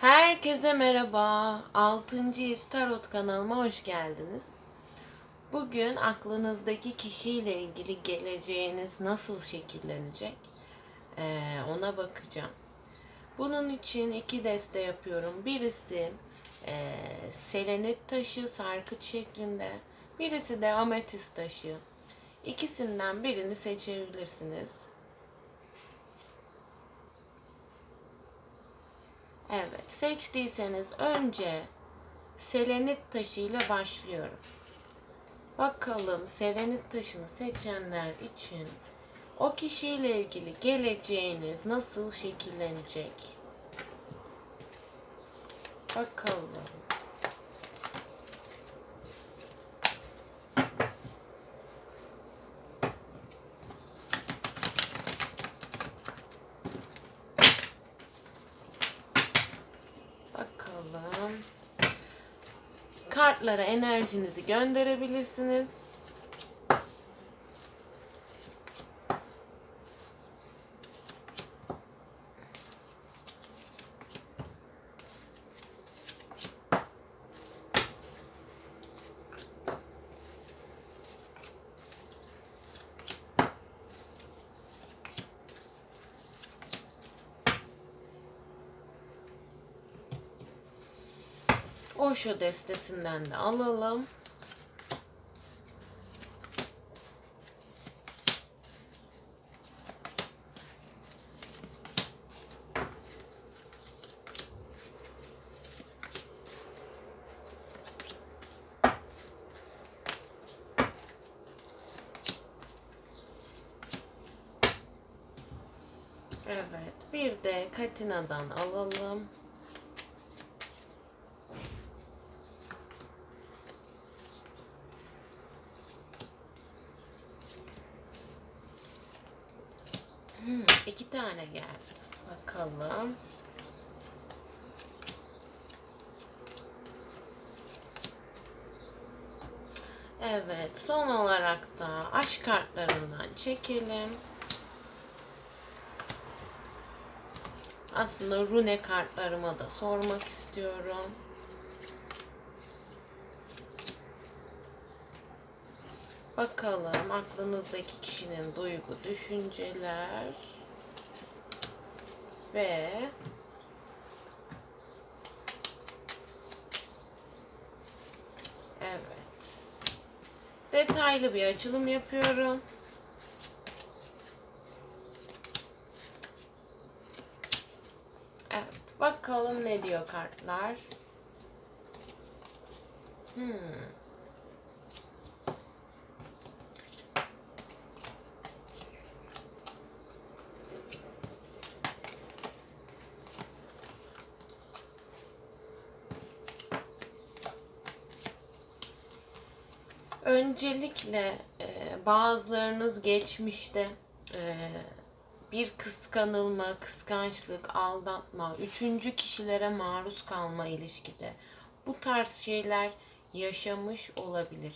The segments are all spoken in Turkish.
Herkese merhaba. 6. Tarot kanalıma hoş geldiniz. Bugün aklınızdaki kişiyle ilgili geleceğiniz nasıl şekillenecek ee, ona bakacağım. Bunun için iki deste yapıyorum. Birisi e, selenit taşı sarkıt şeklinde. Birisi de ametist taşı. İkisinden birini seçebilirsiniz. Evet, seçtiyseniz önce selenit taşıyla başlıyorum. Bakalım selenit taşını seçenler için o kişiyle ilgili geleceğiniz nasıl şekillenecek? Bakalım. Kartlara enerjinizi gönderebilirsiniz. Osho destesinden de alalım. Evet, bir de Katina'dan alalım. Hmm, iki tane geldi. Bakalım. Evet, son olarak da aşk kartlarından çekelim. Aslında rune kartlarıma da sormak istiyorum. Bakalım aklınızdaki kişinin duygu, düşünceler ve evet detaylı bir açılım yapıyorum. Evet bakalım ne diyor kartlar. Hmm. Öncelikle e, bazılarınız geçmişte e, bir kıskanılma, kıskançlık, aldatma, üçüncü kişilere maruz kalma ilişkide bu tarz şeyler yaşamış olabilir.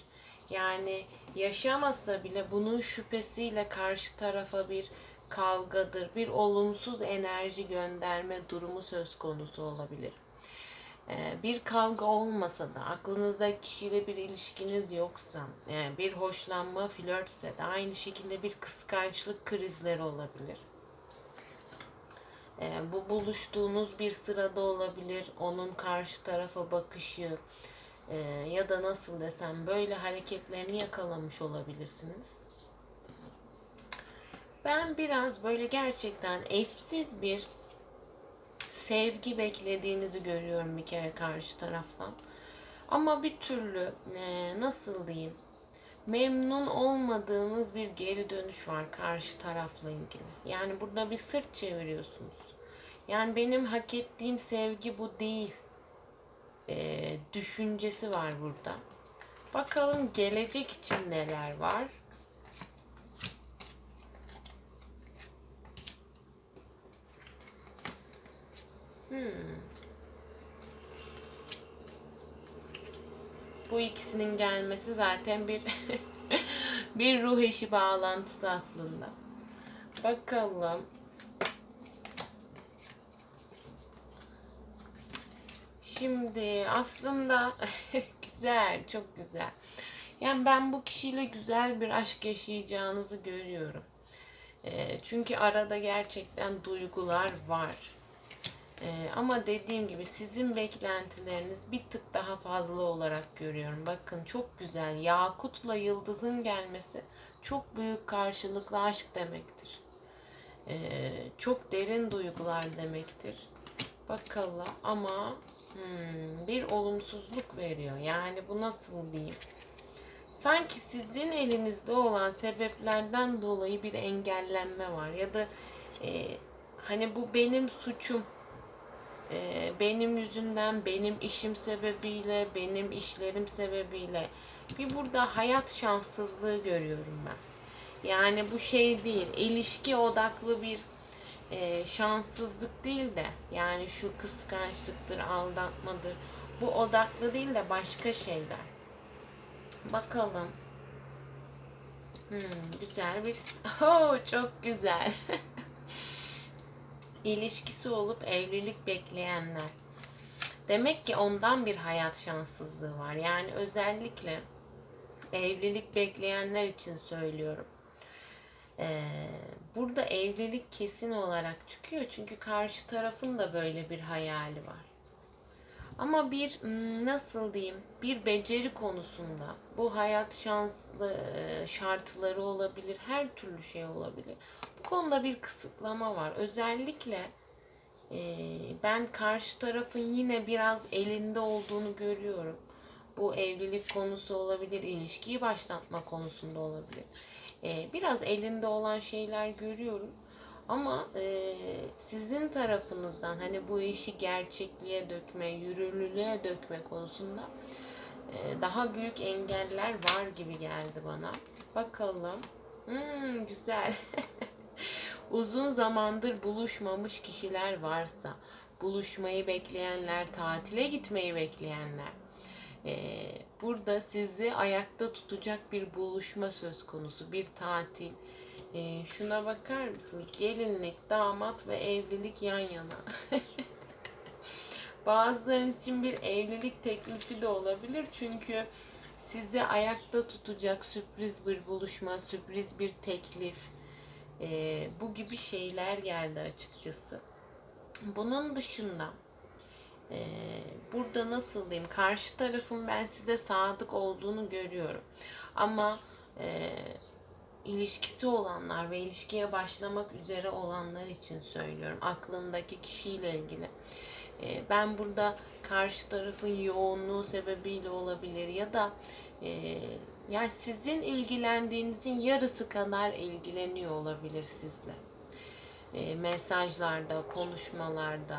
Yani yaşamasa bile bunun şüphesiyle karşı tarafa bir kavgadır, bir olumsuz enerji gönderme durumu söz konusu olabilir. Ee, bir kavga olmasa da aklınızda kişiyle bir ilişkiniz yoksa yani bir hoşlanma flörtse de aynı şekilde bir kıskançlık krizleri olabilir. Ee, bu buluştuğunuz bir sırada olabilir. Onun karşı tarafa bakışı e, ya da nasıl desem böyle hareketlerini yakalamış olabilirsiniz. Ben biraz böyle gerçekten eşsiz bir sevgi beklediğinizi görüyorum bir kere karşı taraftan. Ama bir türlü e, nasıl diyeyim memnun olmadığınız bir geri dönüş var karşı tarafla ilgili. Yani burada bir sırt çeviriyorsunuz. Yani benim hak ettiğim sevgi bu değil e, düşüncesi var burada. Bakalım gelecek için neler var. Hmm. Bu ikisinin gelmesi zaten bir bir ruh eşi bağlantısı aslında. Bakalım. Şimdi aslında güzel, çok güzel. Yani ben bu kişiyle güzel bir aşk yaşayacağınızı görüyorum. Ee, çünkü arada gerçekten duygular var. Ee, ama dediğim gibi sizin beklentileriniz bir tık daha fazla olarak görüyorum. Bakın çok güzel. Yakut'la Yıldız'ın gelmesi çok büyük karşılıklı aşk demektir. Ee, çok derin duygular demektir. Bakalım ama hmm, bir olumsuzluk veriyor. Yani bu nasıl diyeyim? Sanki sizin elinizde olan sebeplerden dolayı bir engellenme var ya da e, hani bu benim suçum e, benim yüzümden, benim işim sebebiyle, benim işlerim sebebiyle bir burada hayat şanssızlığı görüyorum ben. Yani bu şey değil, ilişki odaklı bir e, şanssızlık değil de yani şu kıskançlıktır, aldatmadır. Bu odaklı değil de başka şeyler. Bakalım. Hmm, güzel bir... Oh, çok güzel. İlişkisi olup evlilik bekleyenler. Demek ki ondan bir hayat şanssızlığı var. Yani özellikle evlilik bekleyenler için söylüyorum. Ee, burada evlilik kesin olarak çıkıyor. Çünkü karşı tarafın da böyle bir hayali var. Ama bir hmm, nasıl diyeyim bir beceri konusunda bu hayat şanslı e, şartları olabilir her türlü şey olabilir. Konuda bir kısıtlama var. Özellikle e, ben karşı tarafın yine biraz elinde olduğunu görüyorum. Bu evlilik konusu olabilir, ilişkiyi başlatma konusunda olabilir. E, biraz elinde olan şeyler görüyorum. Ama e, sizin tarafınızdan hani bu işi gerçekliğe dökme, yürürlülüğe dökme konusunda e, daha büyük engeller var gibi geldi bana. Bakalım. Hmm, güzel. Uzun zamandır buluşmamış kişiler varsa, buluşmayı bekleyenler, tatile gitmeyi bekleyenler, burada sizi ayakta tutacak bir buluşma söz konusu, bir tatil, şuna bakar mısınız? Gelinlik, damat ve evlilik yan yana. Bazılarınız için bir evlilik teklifi de olabilir. Çünkü sizi ayakta tutacak sürpriz bir buluşma, sürpriz bir teklif. Ee, bu gibi şeyler geldi açıkçası. Bunun dışında e, burada nasıl diyeyim karşı tarafın ben size sadık olduğunu görüyorum. Ama e, ilişkisi olanlar ve ilişkiye başlamak üzere olanlar için söylüyorum. Aklındaki kişiyle ilgili. Ee, ben burada karşı tarafın yoğunluğu sebebiyle olabilir ya da e, yani sizin ilgilendiğinizin yarısı kadar ilgileniyor olabilir sizle. E, mesajlarda, konuşmalarda,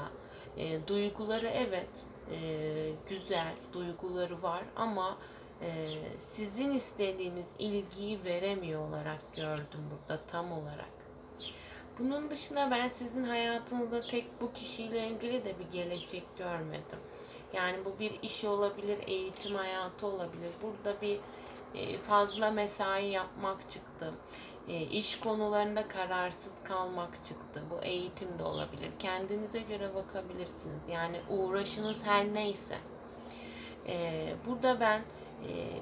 e, duyguları evet e, güzel, duyguları var ama e, sizin istediğiniz ilgiyi veremiyor olarak gördüm burada tam olarak. Bunun dışında ben sizin hayatınızda tek bu kişiyle ilgili de bir gelecek görmedim. Yani bu bir iş olabilir, eğitim hayatı olabilir. Burada bir fazla mesai yapmak çıktı. E, iş konularında kararsız kalmak çıktı. Bu eğitim de olabilir. Kendinize göre bakabilirsiniz. Yani uğraşınız her neyse. E, burada ben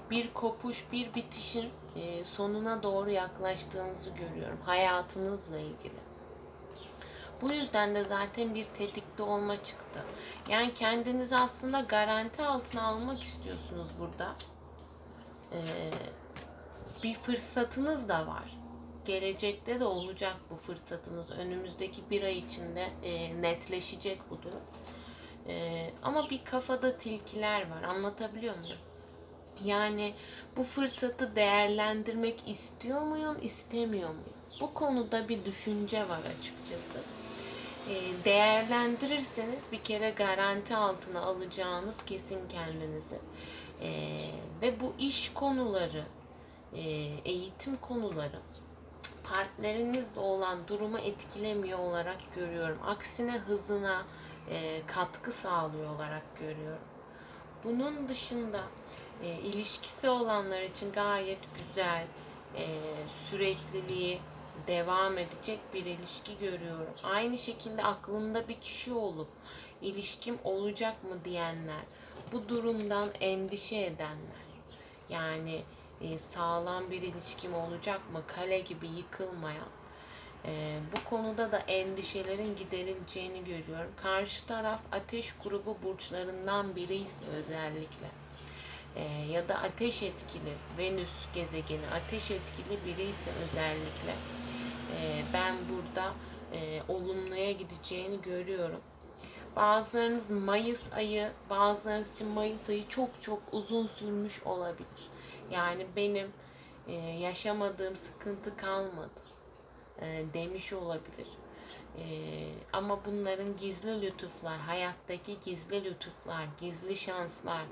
bir kopuş, bir bitişin e, sonuna doğru yaklaştığınızı görüyorum hayatınızla ilgili. Bu yüzden de zaten bir tetikte olma çıktı. Yani kendinizi aslında garanti altına almak istiyorsunuz burada. Ee, bir fırsatınız da var. Gelecekte de olacak bu fırsatınız. Önümüzdeki bir ay içinde e, netleşecek bu durum. E, ama bir kafada tilkiler var. Anlatabiliyor muyum? Yani bu fırsatı değerlendirmek istiyor muyum, istemiyor muyum? Bu konuda bir düşünce var açıkçası. E, değerlendirirseniz bir kere garanti altına alacağınız kesin kendinizi. E, ve bu iş konuları, e, eğitim konuları partnerinizle olan durumu etkilemiyor olarak görüyorum. Aksine hızına e, katkı sağlıyor olarak görüyorum. Bunun dışında e, ilişkisi olanlar için gayet güzel, e, sürekliliği devam edecek bir ilişki görüyorum. Aynı şekilde aklında bir kişi olup ilişkim olacak mı diyenler, bu durumdan endişe edenler. Yani e, sağlam bir ilişkim olacak mı? Kale gibi yıkılmayan. E, bu konuda da endişelerin giderileceğini görüyorum. Karşı taraf ateş grubu burçlarından biri ise özellikle e, ya da ateş etkili Venüs gezegeni ateş etkili biri ise özellikle e, ben burada e, olumluya gideceğini görüyorum. Bazılarınız Mayıs ayı, bazılarınız için Mayıs ayı çok çok uzun sürmüş olabilir. Yani benim e, yaşamadığım sıkıntı kalmadı e, demiş olabilir. E, ama bunların gizli lütuflar, hayattaki gizli lütuflar, gizli şanslar,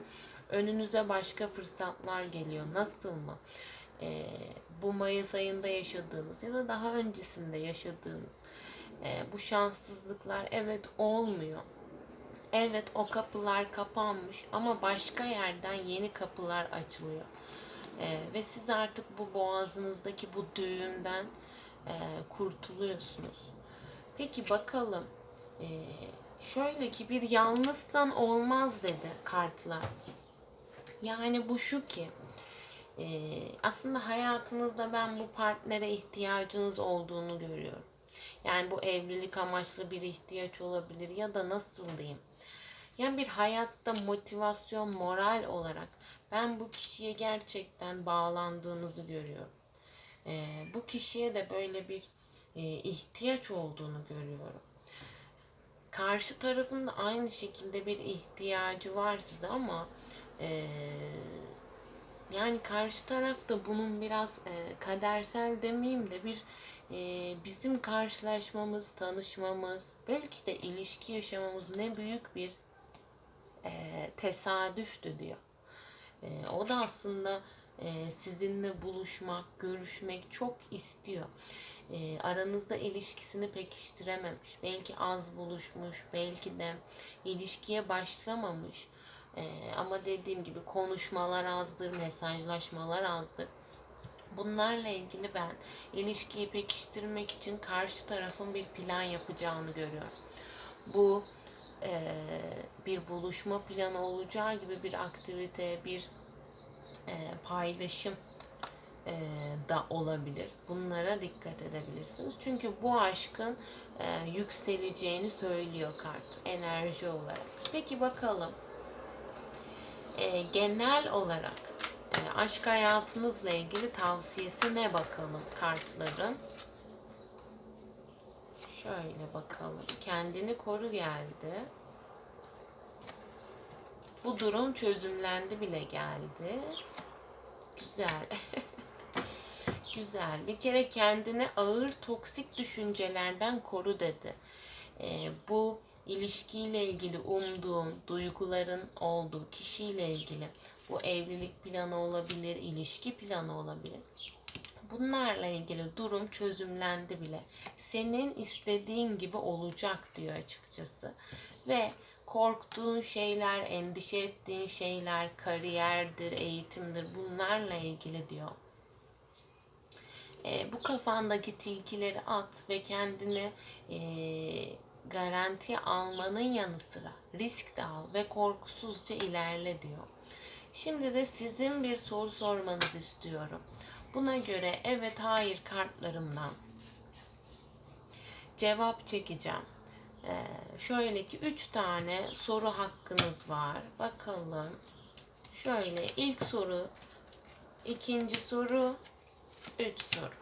önünüze başka fırsatlar geliyor. Nasıl mı? E, bu Mayıs ayında yaşadığınız ya da daha öncesinde yaşadığınız e, bu şanssızlıklar evet olmuyor. Evet o kapılar kapanmış ama başka yerden yeni kapılar açılıyor. Ee, ve siz artık bu boğazınızdaki bu düğümden e, kurtuluyorsunuz. Peki bakalım. Ee, şöyle ki bir yalnızsan olmaz dedi kartlar. Yani bu şu ki e, aslında hayatınızda ben bu partnere ihtiyacınız olduğunu görüyorum. Yani bu evlilik amaçlı bir ihtiyaç olabilir ya da nasıl diyeyim. Yani bir hayatta motivasyon, moral olarak ben bu kişiye gerçekten bağlandığınızı görüyorum. Ee, bu kişiye de böyle bir e, ihtiyaç olduğunu görüyorum. Karşı tarafın da aynı şekilde bir ihtiyacı var size ama e, yani karşı taraf da bunun biraz e, kadersel demeyeyim de bir e, bizim karşılaşmamız, tanışmamız, belki de ilişki yaşamamız ne büyük bir e, tesadüftü diyor. E, o da aslında e, sizinle buluşmak, görüşmek çok istiyor. E, aranızda ilişkisini pekiştirememiş. Belki az buluşmuş, belki de ilişkiye başlamamış. E, ama dediğim gibi konuşmalar azdır, mesajlaşmalar azdır. Bunlarla ilgili ben ilişkiyi pekiştirmek için karşı tarafın bir plan yapacağını görüyorum. Bu e, bir buluşma planı olacağı gibi bir aktivite, bir e, paylaşım e, da olabilir. Bunlara dikkat edebilirsiniz. Çünkü bu aşkın e, yükseleceğini söylüyor kart enerji olarak. Peki bakalım e, genel olarak e, aşk hayatınızla ilgili tavsiyesi ne bakalım kartların? Şöyle bakalım. Kendini koru geldi. Bu durum çözümlendi bile geldi. Güzel. Güzel. Bir kere kendini ağır toksik düşüncelerden koru dedi. Ee, bu ilişkiyle ilgili umduğun, duyguların olduğu kişiyle ilgili bu evlilik planı olabilir, ilişki planı olabilir. Bunlarla ilgili durum çözümlendi bile. Senin istediğin gibi olacak diyor açıkçası. Ve korktuğun şeyler, endişe ettiğin şeyler, kariyerdir, eğitimdir bunlarla ilgili diyor. E, bu kafandaki tilkileri at ve kendini e, garanti almanın yanı sıra risk de al ve korkusuzca ilerle diyor. Şimdi de sizin bir soru sormanızı istiyorum. Buna göre evet hayır kartlarımdan cevap çekeceğim. Ee, şöyle ki 3 tane soru hakkınız var. Bakalım. Şöyle ilk soru, ikinci soru, üç soru.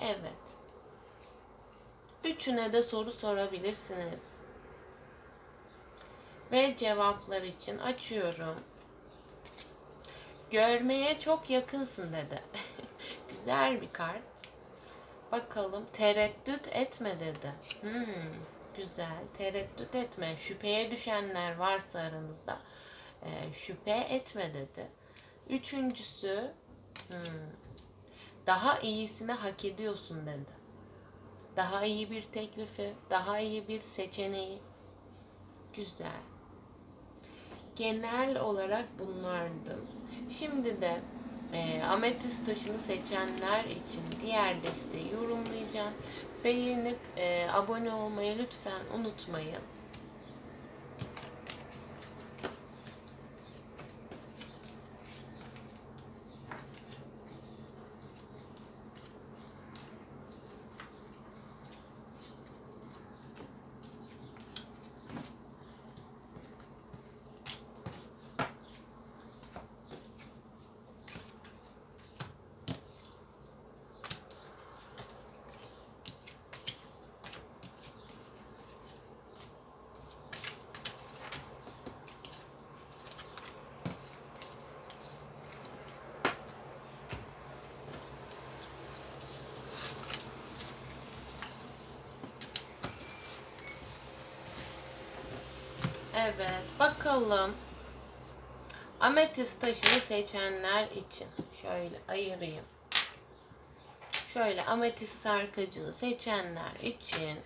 Evet. Üçüne de soru sorabilirsiniz. Ve cevaplar için açıyorum. Görmeye çok yakınsın dedi. Güzel bir kart. Bakalım tereddüt etme dedi. Hmm, güzel. Tereddüt etme. Şüpheye düşenler varsa aranızda e, şüphe etme dedi. Üçüncüsü hmm, daha iyisini hak ediyorsun dedi. Daha iyi bir teklifi, daha iyi bir seçeneği. Güzel. Genel olarak bunlardı. Şimdi de E, ametist taşını seçenler için diğer desteği yorumlayacağım. Beğenip e, abone olmayı lütfen unutmayın. Evet, bakalım. Ametist taşını seçenler için şöyle ayırayım. Şöyle ametist sarkacını seçenler için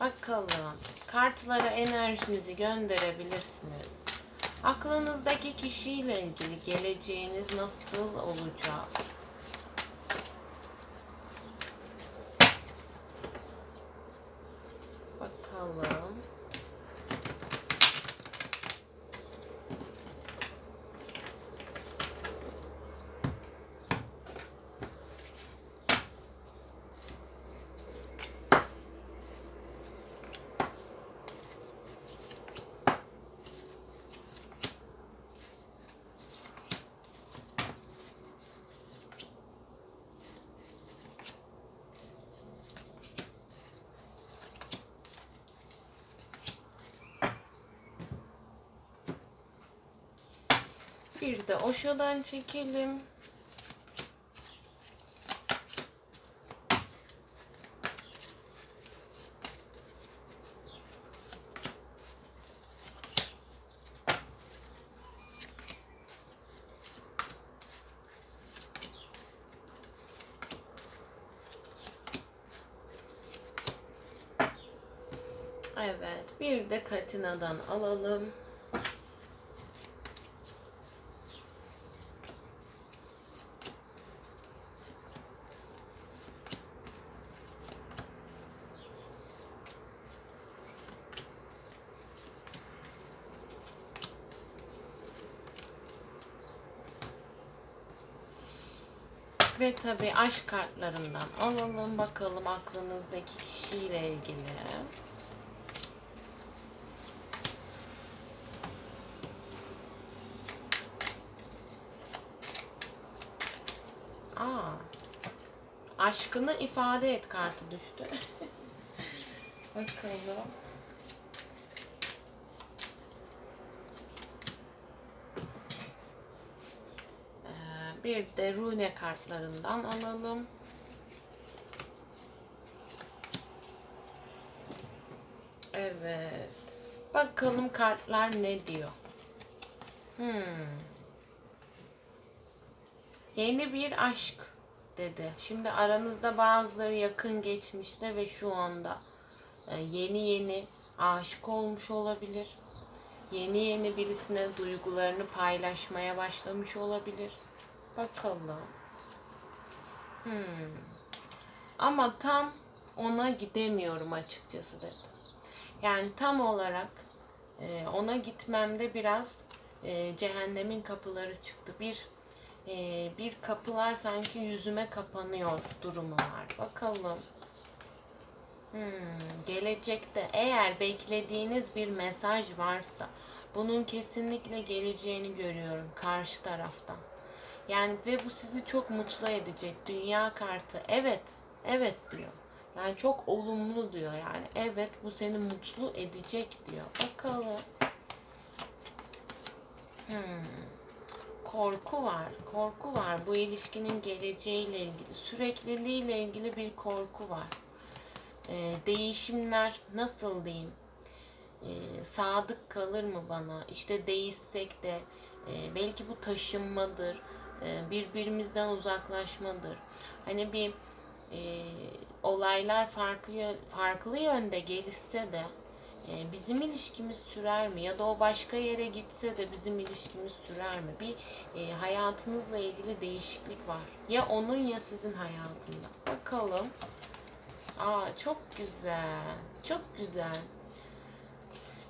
bakalım. Kartlara enerjinizi gönderebilirsiniz. Aklınızdaki kişiyle ilgili geleceğiniz nasıl olacak? Bakalım. Bir de Oşo'dan çekelim. Evet, bir de Katina'dan alalım. Ve tabii aşk kartlarından alalım bakalım aklınızdaki kişiyle ilgili. Aa, aşkını ifade et kartı düştü. bakalım. Bir de rune kartlarından alalım. Evet. Bakalım kartlar ne diyor. Hmm. Yeni bir aşk dedi. Şimdi aranızda bazıları yakın geçmişte ve şu anda e, yeni yeni aşık olmuş olabilir. Yeni yeni birisine duygularını paylaşmaya başlamış olabilir. Bakalım. Hmm. Ama tam ona gidemiyorum açıkçası dedi. Yani tam olarak e, ona gitmemde biraz e, cehennemin kapıları çıktı. Bir e, bir kapılar sanki yüzüme kapanıyor durumu var. Bakalım. Hmm, gelecekte eğer beklediğiniz bir mesaj varsa bunun kesinlikle geleceğini görüyorum karşı taraftan. Yani ve bu sizi çok mutlu edecek. Dünya kartı evet, evet diyor. Yani çok olumlu diyor yani. Evet bu seni mutlu edecek diyor. Bakalım. Hmm. Korku var. Korku var. Bu ilişkinin geleceğiyle ilgili, sürekliliğiyle ilgili bir korku var. Ee, değişimler nasıl diyeyim? Ee, sadık kalır mı bana? İşte değişsek de e, belki bu taşınmadır. E, birbirimizden uzaklaşmadır. Hani bir e, olaylar farklı farklı yönde gelişse de e, bizim ilişkimiz sürer mi? Ya da o başka yere gitse de bizim ilişkimiz sürer mi? Bir e, hayatınızla ilgili değişiklik var. Ya onun ya sizin hayatında. Bakalım. Aa çok güzel. Çok güzel.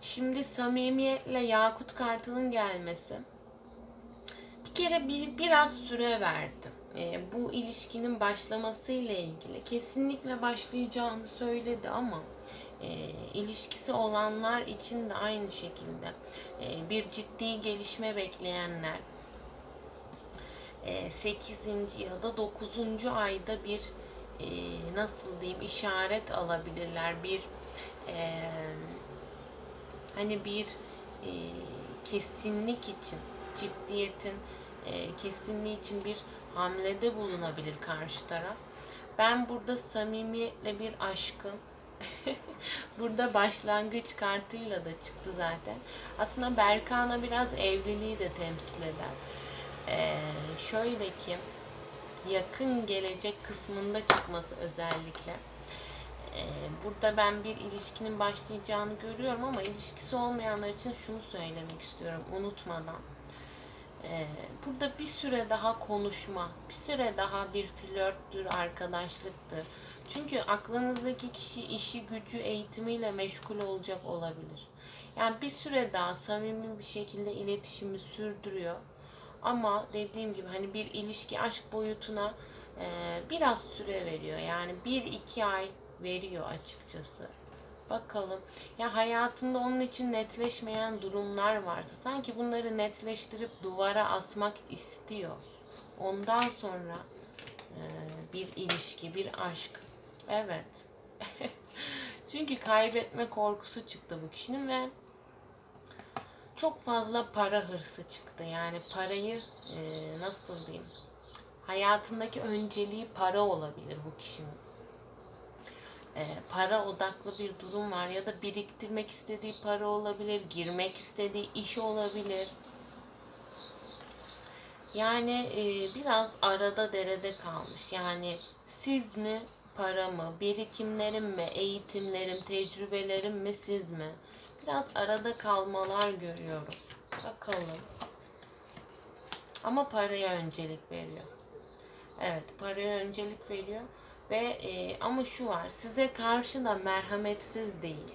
Şimdi samimiyetle Yakut kartının gelmesi. Bir kere bir, biraz süre verdi. Ee, bu ilişkinin başlaması ile ilgili kesinlikle başlayacağını söyledi ama e, ilişkisi olanlar için de aynı şekilde e, bir ciddi gelişme bekleyenler e, 8. ya da 9. ayda bir e, nasıl diyeyim işaret alabilirler. Bir e, hani bir e, kesinlik için ciddiyetin e, kesinliği için bir hamlede bulunabilir karşı taraf. Ben burada samimiyetle bir aşkın burada başlangıç kartıyla da çıktı zaten. Aslında Berkan'a biraz evliliği de temsil eder. Ee, şöyle ki yakın gelecek kısmında çıkması özellikle. Ee, burada ben bir ilişkinin başlayacağını görüyorum ama ilişkisi olmayanlar için şunu söylemek istiyorum unutmadan. Ee, burada bir süre daha konuşma, bir süre daha bir flörttür, arkadaşlıktır. Çünkü aklınızdaki kişi işi, gücü, eğitimiyle meşgul olacak olabilir. Yani bir süre daha samimi bir şekilde iletişimi sürdürüyor. Ama dediğim gibi hani bir ilişki aşk boyutuna e, biraz süre veriyor. Yani bir iki ay veriyor açıkçası. Bakalım. Ya hayatında onun için netleşmeyen durumlar varsa sanki bunları netleştirip duvara asmak istiyor. Ondan sonra e, bir ilişki, bir aşk. Evet. Çünkü kaybetme korkusu çıktı bu kişinin ve çok fazla para hırsı çıktı. Yani parayı e, nasıl diyeyim? Hayatındaki önceliği para olabilir bu kişinin e, para odaklı bir durum var ya da biriktirmek istediği para olabilir, girmek istediği iş olabilir. Yani e, biraz arada derede kalmış. Yani siz mi, para mı, birikimlerim mi, eğitimlerim, tecrübelerim mi, siz mi? Biraz arada kalmalar görüyorum. Bakalım. Ama paraya öncelik veriyor. Evet, paraya öncelik veriyor. Ve e, ama şu var, size karşı da merhametsiz değil.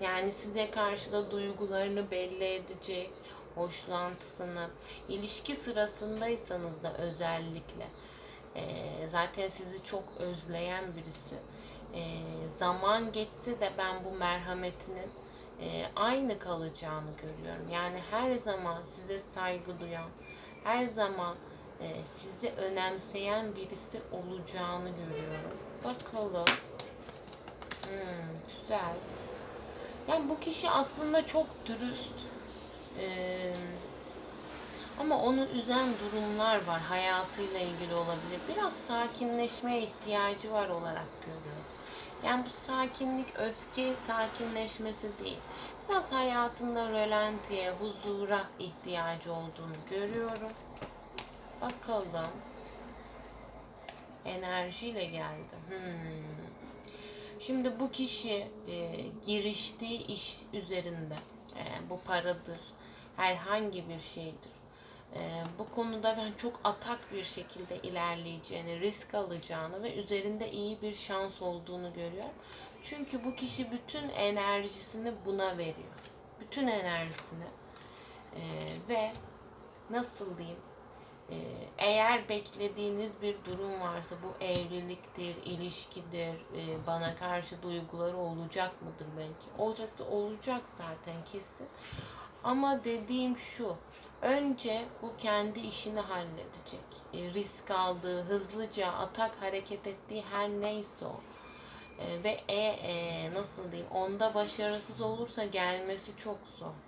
Yani size karşı da duygularını belli edecek, hoşlantısını, ilişki sırasındaysanız da özellikle e, zaten sizi çok özleyen birisi. E, zaman geçse de ben bu merhametinin e, aynı kalacağını görüyorum. Yani her zaman size saygı duyan, her zaman sizi önemseyen birisi olacağını görüyorum. Bakalım. Hmm, güzel. Yani bu kişi aslında çok dürüst. Ee, ama onu üzen durumlar var. Hayatıyla ilgili olabilir. Biraz sakinleşmeye ihtiyacı var olarak görüyorum. Yani bu sakinlik öfke sakinleşmesi değil. Biraz hayatında rölantiye, huzura ihtiyacı olduğunu görüyorum. Bakalım. Enerjiyle geldi. Hmm. Şimdi bu kişi e, giriştiği iş üzerinde e, bu paradır, herhangi bir şeydir. E, bu konuda ben çok atak bir şekilde ilerleyeceğini, risk alacağını ve üzerinde iyi bir şans olduğunu görüyorum. Çünkü bu kişi bütün enerjisini buna veriyor. Bütün enerjisini. E, ve nasıl diyeyim? Ee, eğer beklediğiniz bir durum varsa bu evliliktir, ilişkidir, e, bana karşı duyguları olacak mıdır belki? Orası olacak zaten kesin. Ama dediğim şu, önce bu kendi işini halledecek. E, risk aldığı, hızlıca atak hareket ettiği her neyse o. E, ve e, e, nasıl diyeyim, onda başarısız olursa gelmesi çok zor.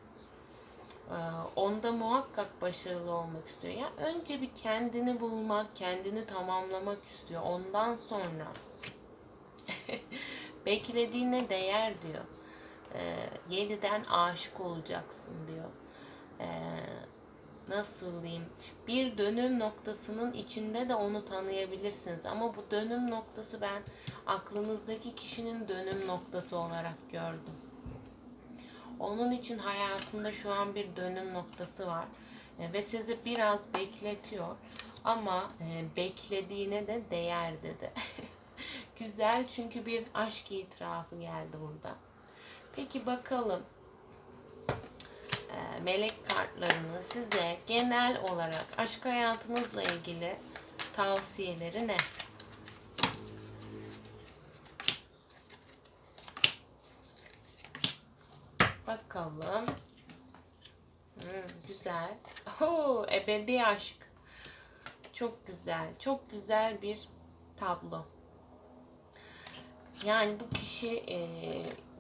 Ee, onda muhakkak başarılı olmak istiyor. Yani önce bir kendini bulmak, kendini tamamlamak istiyor. Ondan sonra beklediğine değer diyor. Ee, yeniden aşık olacaksın diyor. Ee, nasıl diyeyim? Bir dönüm noktasının içinde de onu tanıyabilirsiniz. Ama bu dönüm noktası ben aklınızdaki kişinin dönüm noktası olarak gördüm. Onun için hayatında şu an bir dönüm noktası var. E, ve sizi biraz bekletiyor. Ama e, beklediğine de değer dedi. Güzel çünkü bir aşk itirafı geldi burada. Peki bakalım e, melek kartlarının size genel olarak aşk hayatınızla ilgili tavsiyeleri ne? Bakalım. Hmm, güzel. Oo, ebedi aşk. Çok güzel. Çok güzel bir tablo. Yani bu kişi e,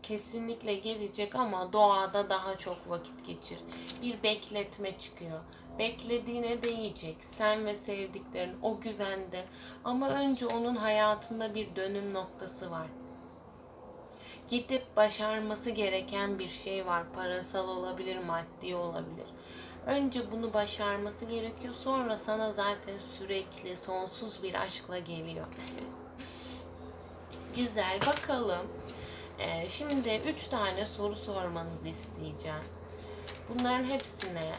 kesinlikle gelecek ama doğada daha çok vakit geçir. Bir bekletme çıkıyor. Beklediğine değecek. Sen ve sevdiklerin o güvende. Ama önce onun hayatında bir dönüm noktası var. Gidip başarması gereken bir şey var. Parasal olabilir, maddi olabilir. Önce bunu başarması gerekiyor. Sonra sana zaten sürekli sonsuz bir aşkla geliyor. Güzel bakalım. Ee, şimdi üç tane soru sormanızı isteyeceğim. Bunların hepsine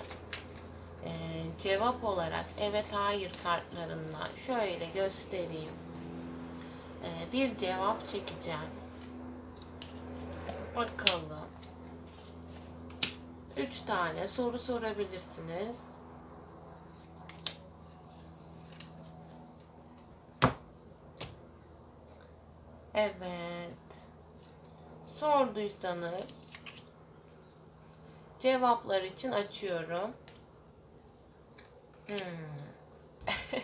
e, cevap olarak evet hayır kartlarından şöyle göstereyim. Ee, bir cevap çekeceğim. Bakalım. Üç tane soru sorabilirsiniz. Evet. Sorduysanız cevaplar için açıyorum. Hmm.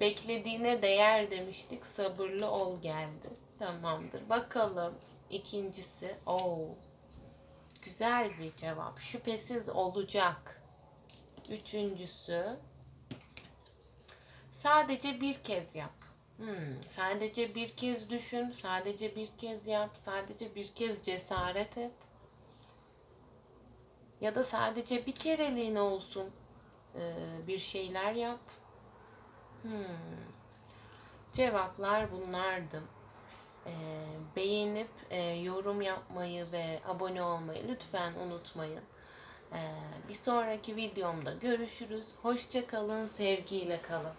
Beklediğine değer demiştik. Sabırlı ol geldi. Tamamdır. Bakalım. İkincisi. Oo. Güzel bir cevap. Şüphesiz olacak. Üçüncüsü. Sadece bir kez yap. Hmm, sadece bir kez düşün, sadece bir kez yap, sadece bir kez cesaret et. Ya da sadece bir kereliğine olsun ee, bir şeyler yap. Hmm. Cevaplar bunlardı. Ee, beğenip e, yorum yapmayı ve abone olmayı lütfen unutmayın. Ee, bir sonraki videomda görüşürüz. Hoşça kalın, sevgiyle kalın.